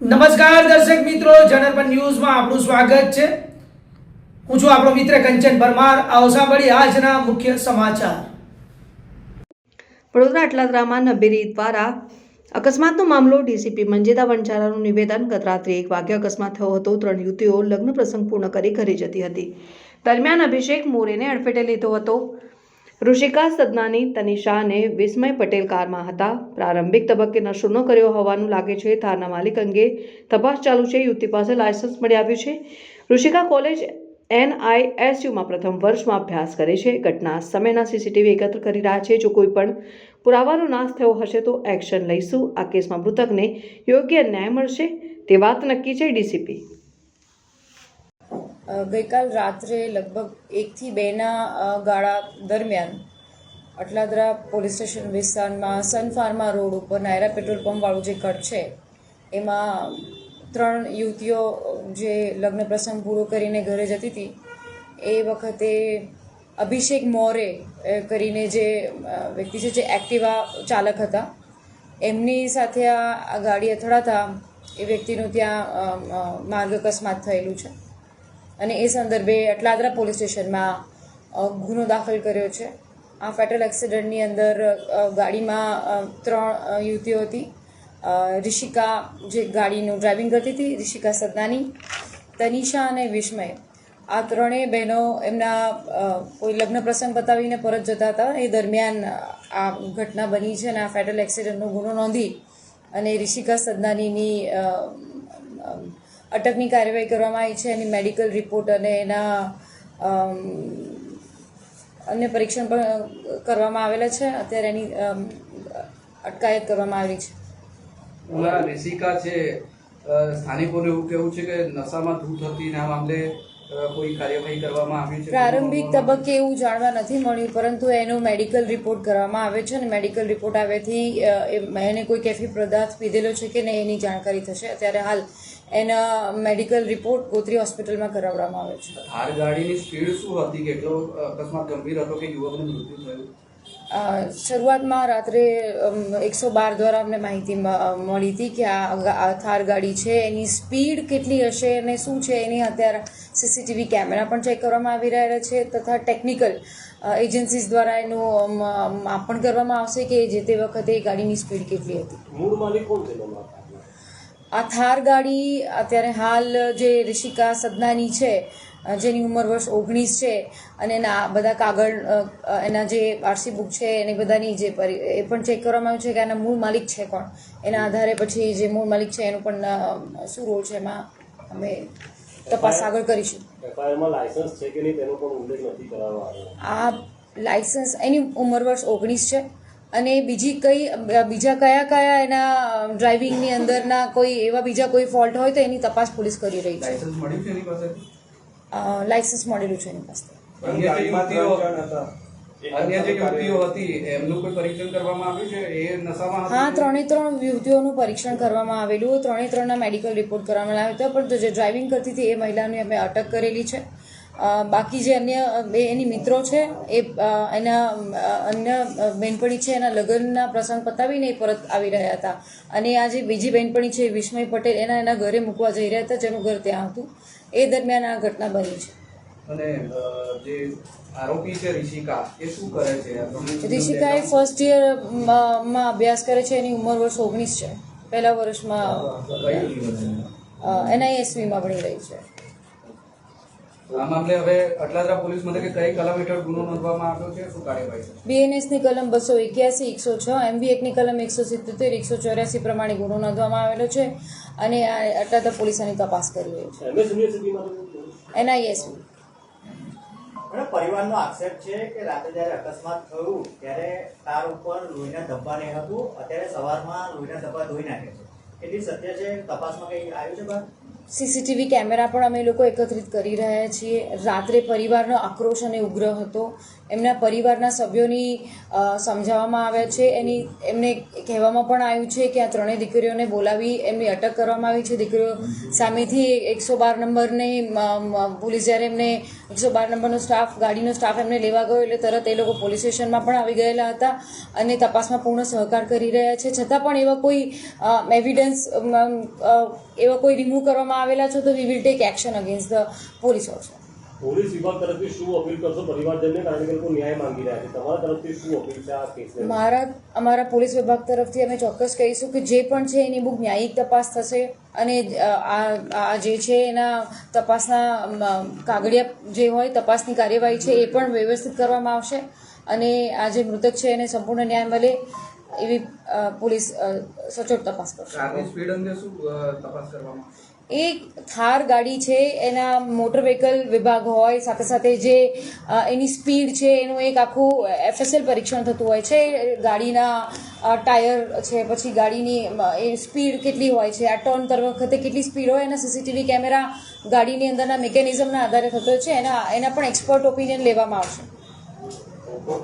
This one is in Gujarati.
નમસ્કાર દર્શક મિત્રો જનરપન ન્યૂઝમાં આપનું સ્વાગત છે. હું છું આપણો મિત્ર કંચન પરમાર. આવો સાંભળી આજના મુખ્ય સમાચાર. વડોદરા અટલાદરામાં નબેરી દ્વારા અકસ્માતનો મામલો ડીસીપી મંજેદા વંચારાનું નિવેદન ગત રાત્રે એક વાગ્યે અકસ્માત થયો હતો. ત્રણ યુવતીઓ લગ્ન પ્રસંગ પૂર્ણ કરી ઘરે જતી હતી. દરમિયાન અભિષેક મોરેને અડફેટે લીધો હતો. ઋષિકા સદનાની તનિષા અને વિસ્મય પટેલ કારમાં હતા. પ્રારંભિક તબક્કે નશો ન કર્યો હોવાનું લાગે છે. થારના માલિક અંગે તપાસ ચાલુ છે. યુવતી પાસે લાયસન્સ મળી આવ્યું છે. ઋષિકા કોલેજ એનઆઈએસયુમાં પ્રથમ વર્ષમાં અભ્યાસ કરે છે. ઘટના સમયના સીસીટીવી એકત્ર કરી રહ્યા છે. જો કોઈ પણ પુરાવાનો નાશ થયો હશે તો એક્શન લઈશું. આ કેસમાં મૃતકને યોગ્ય ન્યાય મળશે. તે વાત નક્કી છે ડીસીપી. ગઈકાલ રાત્રે લગભગ એકથી બેના ગાળા દરમિયાન અટલાદરા પોલીસ સ્ટેશન વિસ્તારમાં સન ફાર્મા રોડ ઉપર નાયરા પેટ્રોલ પંપવાળું જે કટ છે, એમાં ત્રણ યુવતીઓ જે લગ્ન પ્રસંગ પૂરો કરીને ઘરે જતી હતી, એ વખતે અભિષેક મોરે કરીને જે વ્યક્તિ છે જે એક્ટિવા ચાલક હતા, એમની સાથે આ ગાડી અથડાતા એ વ્યક્તિનું ત્યાં માર્ગ અકસ્માત થયેલું છે. અને એ સંદર્ભે અટલાદરા પોલીસ સ્ટેશનમાં ગુનો દાખલ કર્યો છે. આ ફેટલ એક્સિડન્ટની અંદર ગાડીમાં ત્રણ યુવતીઓ હતી. રિષિકા જે ગાડીનું ડ્રાઇવિંગ કરતી હતી, રિષિકા સદનાની, તનિષા અને વિસ્મય. આ ત્રણેય બહેનો એમના કોઈ લગ્ન પ્રસંગ બતાવીને પરત જતા હતા. એ દરમિયાન આ ઘટના બની છે અને આ ફેટલ એક્સિડન્ટનો ગુનો નોંધી અને રિષિકા સદનાનીની અટકની કાર્યવાહી કરવામાં આવી છે એની મેડિકલ રિપોર્ટ અને એના અન્ય પરીક્ષણ પણ કરવામાં આવેલા છે. અત્યારે એની અટકાયત કરવામાં આવી છે. ઓલા રિષિકા છે સ્થાનિકોને એવું કેવું છે કે નશામાં ધૂત હતી ને આ મામલે કોઈ કાર્યવાહી કરવામાં આવી છે પ્રારંભિક તબક્કે એવું જાણવા નથી મળ્યું પરંતુ એનો મેડિકલ રિપોર્ટ કરવામાં આવે છે અને મેડિકલ રિપોર્ટ આવ્યાથી એને કોઈ કેફી પદાર્થ પીધેલો છે કે નહીં એની જાણકારી થશે. અત્યારે હાલ એના મેડિકલ રિપોર્ટ ગોત્રી હોસ્પિટલમાં કરાવવામાં આવે છે. કાર ગાડીની સ્પીડ શું હતી? કેટલો અકસ્માત ગંભીર હતો કે યુવકનું મૃત્યુ થયું? શરૂઆતમાં રાત્રે એકસો બાર દ્વારા અમને માહિતી મળી હતી કે આ થાર ગાડી છે. એની સ્પીડ કેટલી હશે અને શું છે એની અત્યારે સીસીટીવી કેમેરા પણ ચેક કરવામાં આવી રહ્યા છે તથા ટેકનિકલ એજન્સીસ દ્વારા એનું માપણ કરવામાં આવશે કે જે તે વખતે એ ગાડીની સ્પીડ કેટલી હતી. મૂળ માલિક કોણ આ થાર ગાડી અત્યારે હાલ જે ઋષિકા સદનાની છે જેની ઉંમર વર્ષ ઓગણીસ છે અને એના બધા કાગળ એના જે આરસી બુક છે એની બધાની જે પરી- એ પણ ચેક કરવામાં આવ્યું છે કે આના મૂળ માલિક છે કોણ? એના આધારે પછી જે મૂળ માલિક છે એનું પણ શું રોલ છે એમાં અમે તપાસ આગળ કરીશું. આ લાયસન્સ એની ઉંમર વર્ષ ઓગણીસ છે. અને બીજી કઈ બીજા કયા કયા એના ડ્રાઇવિંગની અંદરના કોઈ એવા બીજા કોઈ ફોલ્ટ હોય તો એની તપાસ પોલીસ કરી રહી છે. લાયસન્સ લાયસન્સ મળેલું છે એની પાસે. અન્ય જે યુવતીઓ અન્ય જે યુવતીઓ હતી એમનું કોઈ પરીક્ષણ કરવામાં આવ્યું છે? એ નશામાં હતી? હા ત્રણે ત્રણ યુવતીઓનું પરીક્ષણ કરવામાં આવેલું. ત્રણે ત્રણના મેડિકલ રિપોર્ટ કરવામાં આવ્યો હતો. પણ જે ડ્રાઇવિંગ કરતી હતી એ મહિલાને અમે અટક કરેલી છે. બાકી જે અન્ય બે એની મિત્રો છે એ એના અન્ય બહેનપણી છે એના લગ્નના પ્રસંગ પતાવીને એ પરત આવી રહ્યા હતા. અને આ જે બીજી બહેનપણી છે વિસ્મય પટેલ એના એના ઘરે મૂકવા જઈ રહ્યા હતા જેનું ઘર ત્યાં હતું. એ દરમિયાન આ ઘટના બની છે. અને જે આરોપી છે ઋષિકા એ શું કરે છે? રિષિકા એ ફર્સ્ટ યરમાં અભ્યાસ કરે છે એની ઉંમર વર્ષ ઓગણીસ છે. પહેલા વર્ષમાં એનઆઈએસવીમાં ભણી રહી છે. આ મામલે હવે અટલાદરા પોલીસ મથકે કઈ કલમ હેઠળ ગુનો નોંધવામાં આવ્યો છે? શું કાર્યવાહી છે? બીએનએસની કલમ બસો એક્યાસી એકસો છ એમબી એકની કલમ એકસો સિત્તોતેર એકસો ચોર્યાસી પ્રમાણે ગુનો નોંધવામાં આવેલો છે અને આ અટલાદા પોલીસ આની તપાસ કરી રહી છે. એનઆઈએસવી પરિવારનો આક્ષેપ છે કે રાતે જ્યારે અકસ્માત થયું ત્યારે કાર ઉપર લોહીના ધબ્બા નહીં હતું અત્યારે સવારમાં લોહીના ધબ્બા ધોઈ નાખે છે. કેટલી સત્ય છે? તપાસમાં કંઈ આવ્યું છે બહાર? સીસીટીવી કેમેરા પણ અમે લોકો એકત્રિત કરી રહ્યા છીએ. રાત્રે પરિવારનો આક્રોશ અને ઉગ્ર હતો. એમના પરિવારના સભ્યોની સમજાવવામાં આવ્યા છે. એની, એમને કહેવામાં પણ આવ્યું છે કે આ ત્રણેય દીકરીઓને બોલાવી એમની અટક કરવામાં આવી છે. દીકરીઓ સામેથી એકસો બાર નંબરને પોલીસ જ્યારે એમને એકસો બાર નંબરનો સ્ટાફ, ગાડીનો સ્ટાફ એમને લેવા ગયો એટલે તરત એ લોકો પોલીસ સ્ટેશનમાં પણ આવી ગયેલા હતા અને તપાસમાં પૂર્ણ સહકાર કરી રહ્યા છે. છતાં પણ એવા કોઈ એવિડન્સ એવા કોઈ રિમૂવ કરવામાં આવેલા છો તો we will take action against the police also police વિભાગ તરફથી શું અપીલ કરશો? પરિવારજનને કારણ કે લોકો ન્યાય માંગી રહ્યા છે? તમારા તરફથી શું અપીલ છે આ કેસને મારા અમારા પોલીસ વિભાગ તરફથી અમે ચોક્કસ કહીશું કે જે પણ છે એની બહુ ન્યાયિક તપાસ થશે અને આ આ જે છે એના તપાસના કાગળિયા જે હોય તપાસની કાર્યવાહી છે એ પણ વ્યવસ્થિત કરવામાં આવશે અને આ જે મૃતક છે એને સંપૂર્ણ ન્યાય મળે એવી પોલીસ સચોટ તપાસ કરશે. સ્પીડ અંગે શું તપાસ કરવામાં એ થાર ગાડી છે, એના મોટર વ્હીકલ વિભાગ હોય, સાથે સાથે જે એની સ્પીડ છે, એનું એક આખું એફએસએલ પરીક્ષણ થતું હોય છે ગાડીના ટાયર છે, પછી ગાડીની એ સ્પીડ કેટલી હોય છે, આ ટર્ન કરવા વખતે કેટલી સ્પીડ હોય, એના સીસીટીવી કેમેરા ગાડીની અંદરના મિકેનિઝમના આધારે થતો છે, એના એના પણ એક્સપર્ટ ઓપિનિયન લેવામાં આવશે.